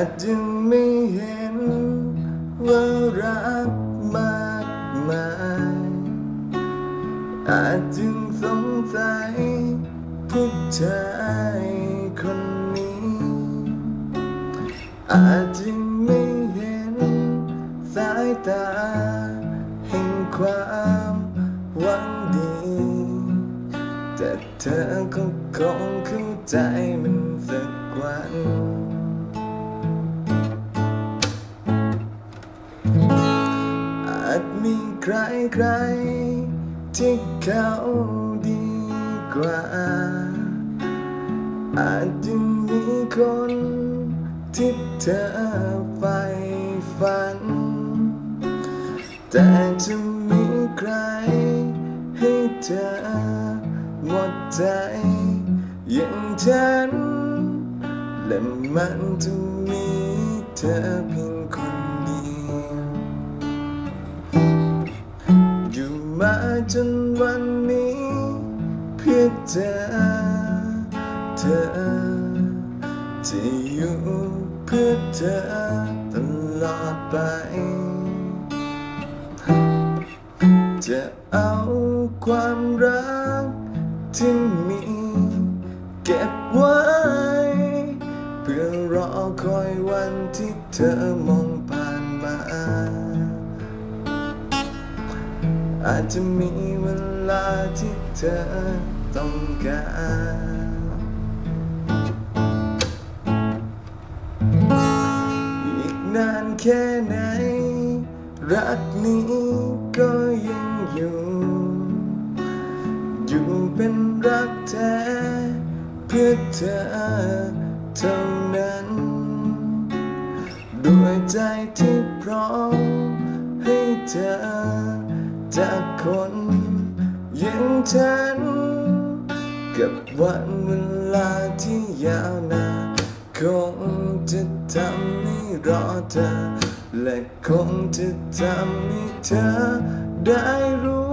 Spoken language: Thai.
อาจจะไม่เห็นว่ารักมากมายอาจจึงสงสัยผู้ชายคนนี้ อาจจึงไม่เห็นสายตาแห่งความหวังดี แต่เธอก็คงเข้าใจมันสักวัน ใครใครๆที่เขาดีกว่า อาจจะมีคนที่เธอใฝ่ฝัน แต่จะมีใครให้เธอหมดใจ อย่างฉันและมันจะมีเธอเพียง จนวันนี้เพื่อเธอเธอจะอยู่เพื่อเธอตลอดไป จะเอาความรักที่มีเก็บไว้ เพื่อรอคอยวันที่เธอมองผ่านมา อาจจะมีเวลาที่เธอต้องการอีกนานแค่ไหน รักนี้ก็ยังอยู่ อยู่เป็นรักแท้เพื่อเธอเท่านั้น ด้วยใจที่พร้อมให้เธอ จากคนอย่างฉัน กับวันเวลาที่ยาวนานคงจะทำให้รอเธอ และคงจะทำให้เธอได้รู้